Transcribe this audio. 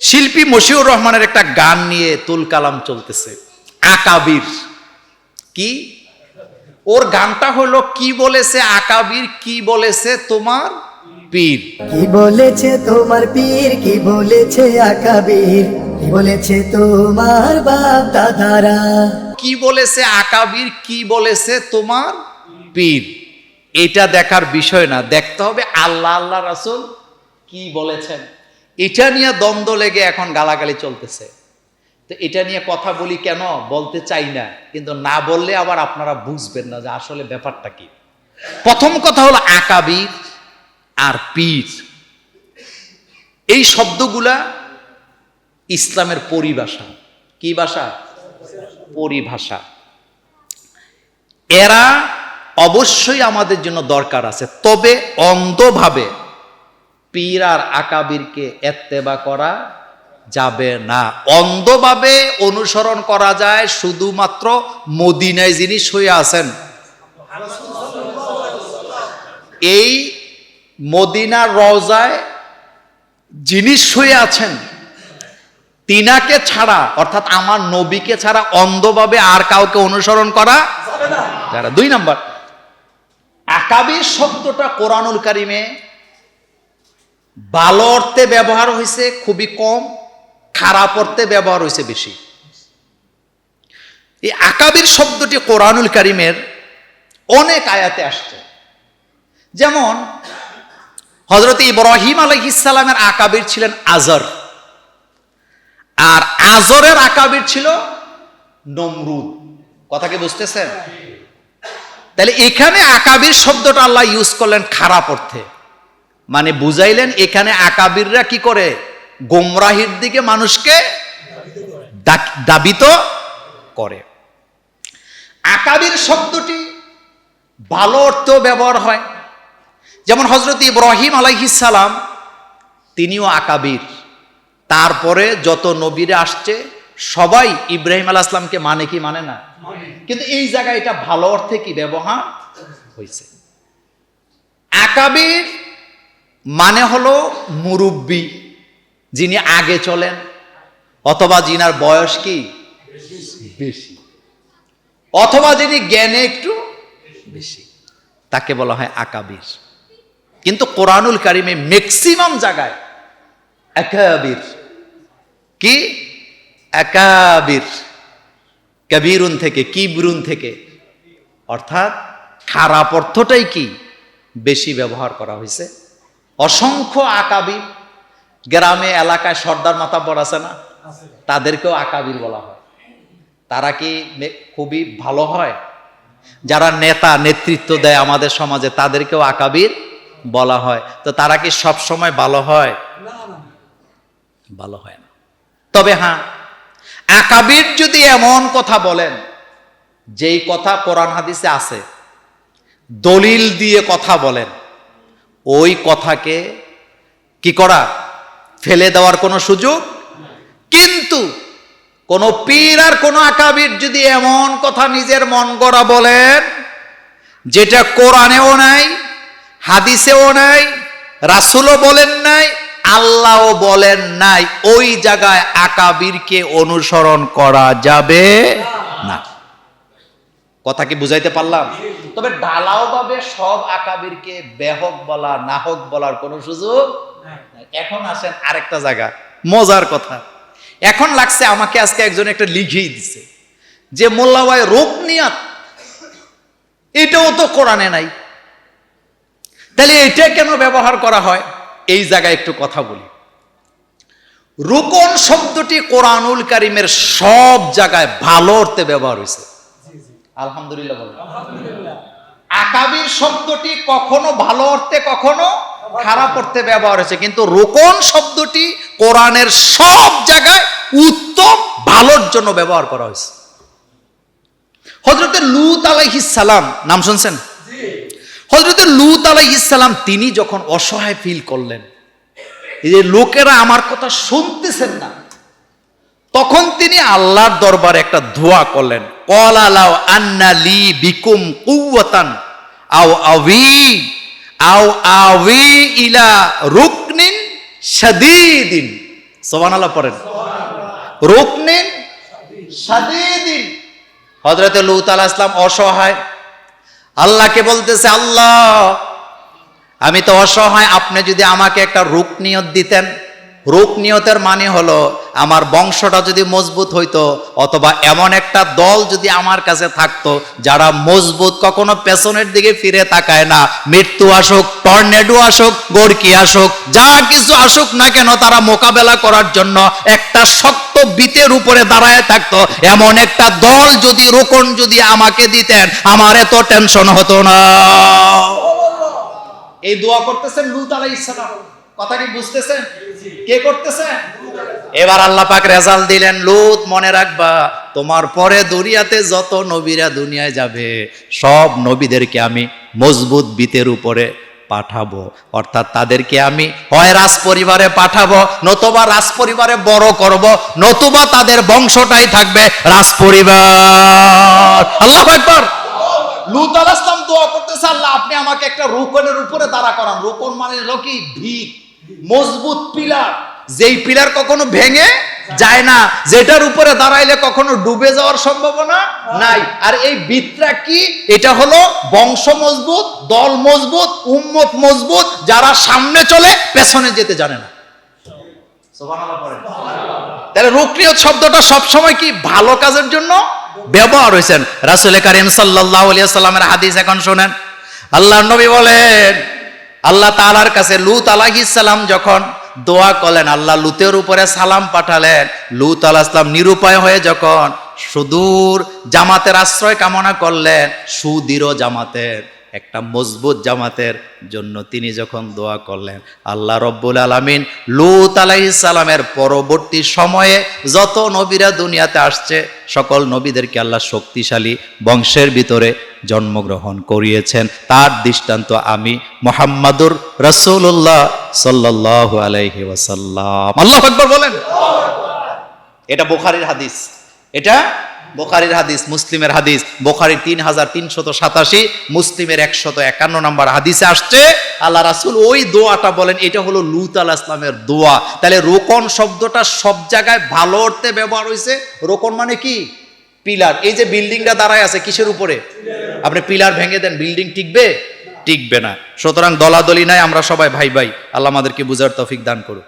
শিল্পী মশিউর রহমানের একটা গান নিয়ে তুল কালাম চলতেছে আকাবির। কি? ওর গানটা হলো কি বলেছে আকাবির কি বলেছে তোমার পীর? কি বলেছে তোমার পীর কি বলেছে আকাবির? কি বলেছে তোমার বাপ দাদারা? কি বলেছে আকাবির কি বলেছে তোমার পীর? এটা দেখার বিষয় না দেখতে হবে আল্লাহ আল্লাহ রাসূল কি বলেছেন। এটা নিয়ে দ্বন্দ্ব লেগে এখন গালাগালি চলতেছে। তো এটা নিয়ে কথা বলি কেন? বলতে চাই না। কিন্তু না বললে আবার আপনারা বুঝবেন না যে আসলে ব্যাপারটা কি। প্রথম কথা হলো আকাবির আর পীর। এই শব্দগুলা ইসলামের পরিভাষা। কি ভাষা? পরিভাষা। এরা অবশ্যই আমাদের জন্য দরকার আছে। তবে অন্ধভাবে পীর আর আকাবিরকে এত্তেবা করা যাবে না। অন্ধভাবে অনুসরণ করা যায় শুধুমাত্র মদিনায় যিনি শুয়ে আছেন। এই মদিনার রওজায় যিনি শুয়ে আছেন, তিনাকে ছাড়া, অর্থাৎ আমার নবীকে ছাড়া অন্ধভাবে আর কাউকে অনুসরণ করা যারা দুই নাম্বার, আকাবির শব্দটা কোরআনুল কারিমে ভালো অর্থে ব্যবহার হয়েছে খুবই কম, খারাপ অর্থে ব্যবহার হয়েছে বেশি। এই আকাবির শব্দটি কোরআনুল কারিমের অনেক আয়াতে আসছে। যেমন হজরত ইব্রাহিম আলহিসাল্লামের আকাবির ছিলেন আজর। আর আজরের আকাবির ছিল নমরুদ। কথা কি বুঝতেছেন? তাহলে এখানে আকাবির শব্দটা আল্লাহ ইউজ করলেন খারাপ অর্থে। মানে বুঝাইলেন এখানে আকাবিররা কি করে? গোমরাহির দিকে মানুষকে দাবিত করে। আকাবির শব্দটি ভালো অর্থেও ব্যবহার হয়। যেমন হজরত ইব্রাহিম আলাইহিসালাম তিনিও আকাবির। তারপরে যত নবীরা আসছে, সবাই ইব্রাহিম আলাহ মানে কি মানে না? কিন্তু এই জায়গায় এটা ভালো অর্থে কি ব্যবহার হয়েছে? আকাবির মানে হলো মুরব্বী যিনি আগে চলেন অথবা যিনার বয়স কি? বেশি। অথবা যিনি জ্ঞানে একটু বেশি। তাকে বলা হয় আকাবির। কিন্তু কোরআনুল কারিমে ম্যাক্সিমাম জায়গায় একাবির কি? একাবির কবিরুন থেকে কিবরুন থেকে। অর্থাৎ খারাপ অর্থটাই কি? বেশি ব্যবহার করা হয়েছে। অসংখ্য আকাবির গ্রামে, এলাকায় সর্দার মাতাব্বর আছে না? তাদেরকেও আকাবির বলা হয়। তারা কি খুবই ভালো হয়? যারা নেতা, নেতৃত্ব দেয় আমাদের সমাজে, তাদেরকেও আকাবির বলা হয়। তো তারা কি সব সময় ভালো হয়? ভালো হয় না। তবে হ্যাঁ আকাবির যদি এমন কথা বলেন, যেই কথা কোরআন হাদিসে আছে, দলিল দিয়ে কথা বলেন ওই কথাকে কি করা? ফেলে দেওয়ার কোনো সুযোগ? কিন্তু কোন পীর আর কোন আকাবির যদি এমন কথা নিজের মন গড়া বলেন, যেটা কোরআনেও নাই, হাদিসেও নাই, রাসুলও বলেন নাই, আল্লাহও বলেন নাই, ওই জায়গায় আকাবিরকে অনুসরণ করা যাবে না। কথা কি বুঝাইতে পারলাম? তবে ডালাও ভাবে সব আকাবিরকে বেহক বলা নাহক বলার কোনো সুযোগ এখন আসেন আরেকটা জায়গা মজার কথা। এখন লাগছে আমাকে আজকে একজন একটা লিখেই দিছে যে মোল্লাবাই রোকনিয়াত এটাও তো কোরআনে নাই। তাহলে এটা কেন ব্যবহার করা হয়? এই জায়গায় একটু কথা বলি। রুকন শব্দটি কোরআনুল কারিমের সব জায়গায় ভালো অর্থে ব্যবহার হয়েছে। আলহামদুলিল্লাহ বলেন। আকাবির শব্দটি কখনো ভালো অর্থে কখনো খারাপ অর্থে ব্যবহার হয়েছে কিন্তু রোকন শব্দটি কোরআনের সব জায়গায় উত্তম ভালোর জন্য ব্যবহার করা হয়েছে। হজরতে লুত আলাইহিস সালাম নাম শুনছেন? হজরতে লুত আলাইহিস সালাম তিনি যখন অসহায় ফিল করলেন এই যে লোকেরা আমার কথা শুনতেছেন না তখন তিনি আল্লাহর দরবারে একটা দোয়া করলেন। কলালাও আন্না লি বিকুম কুওয়াতান, আও আবি আও আবি ইলা রুকনিন শাদীদিন। সোবান আল্লাহ পড়েন। রুকনিন সাদিদিন হজরতে লুত আলাহ ইসলাম অসহায়। আল্লাহকে বলতেছে, আল্লাহ, আমি তো অসহায়, আপনি যদি আমাকে একটা রূপ নিয়ত দিতেন রূপ নিয়তের মানে হলো, আমার বংশটা যদি মজবুত হইতো, অথবা এমন একটা দল যদি আমার কাছে থাকতো, যারা মজবুত কখনো পেছনের দিকে ফিরে তাকায় না। মৃত্যু আসুক, টর্নেডো আসুক গড়কি আসুক, যা কিছু আসুক না কেন, তারা মোকাবেলা করার জন্য একটা শক্ত বিতের উপরে দাঁড়ায় থাকতো। এমন একটা দল যদি, রোকন যদি আমাকে দিতেন, আমার এত টেনশন হতো না। এই দোয়া করতেছেন লুত আলাইহিস সালাম। কথা কি বুঝতেছেন? কে করতেছেন? এবার আল্লাহ পাক রেজাল্ট দিলেন লুত মনে রাখবা তোমার পরে দুনিয়াতে যত নবীরা দুনিয়ায় যাবে সব নবীদেরকে আমি মজবুত বিতের উপরে পাঠাবো। অর্থাৎ তাদেরকে আমি হয় রাজ পরিবারে পাঠাবো নতুবা রাজ পরিবারে বড় করব নতুবা তাদের বংশটাই থাকবে রাজ পরিবার। আল্লাহ একবার লুত আল ইসলাম দোয়া করতেছে আল্লাহ আপনি আমাকে একটা রোকনের উপরে দাঁড়া করান। রোকন মানে হলো কি? ভিক। মজবুত পিলার। যেই পিলার কখনো ভেঙে যায় না যেটার উপরে দাঁড়াইলে কখনো ডুবে যাওয়ার সম্ভাবনা নাই। আর এই বিতরা কি? এটা হলো বংশ মজবুত দল মজবুত উম্মত মজবুত যারা সামনে চলে পেছনে যেতে জানে না। তাহলে রুকনিয়ত শব্দটা সবসময় কি ভালো কাজের জন্য? ব্যবহার হয়েছেন। রাসুল করিম সাল্লাহ সাল্লামের হাদিস এখন শোনেন। আল্লাহ নবী বলেন আল্লাহ তালার কাছে লুত আলাহিসাল্লাম যখন দোয়া করলেন, আল্লাহ লুতের উপরে সালাম পাঠালেন। লুত আলাহ নিরুপায় হয়ে যখন সুদূর জামাতের আশ্রয় কামনা করলেন, সুদৃঢ় জামাতের, একটা মজবুত জামাতের জন্য তিনি যখন দোয়া করলেন, আল্লাহ রব্বুল আলমিন লুত আলাইসালামের পরবর্তী সময়ে যত নবীরা দুনিয়াতে আসছে, সকল নবীদেরকে আল্লাহ শক্তিশালী বংশের ভিতরে জন্মগ্রহণ করিয়েছেন। তার দৃষ্টান্ত আমি মোহাম্মদুর রসুল্লাহ সাল্লাহ আলাইহি ওয়াসাল্লাম। আল্লাহ আকবর বলেন। এটা বোখারির হাদিস। এটা বোখারির হাদিস, মুসলিমের হাদিস। বোখারির তিন হাজার তিনশত সাতাশি, মুসলিমের একশত একান্ন নম্বর হাদিসে আসছে, আল্লাহ রাসুল ওই দোয়াটা বলেন, এটা হলো লুত আল ইসলামের দোয়া। তাহলে রোকন শব্দটা সব জায়গায় ভালো অর্থে ব্যবহার হয়েছে রোকন মানে কি? পিলার। এই যে বিল্ডিংটা দাঁড়ায় আছে, কিসের উপরে? আপনি পিলার ভেঙে দেন বিল্ডিং টিকবে? টিকবে না। সুতরাং দলাদলি নাই, আমরা সবাই ভাই ভাই আল্লাহ আমাদেরকে বুঝার তফিক দান করুক।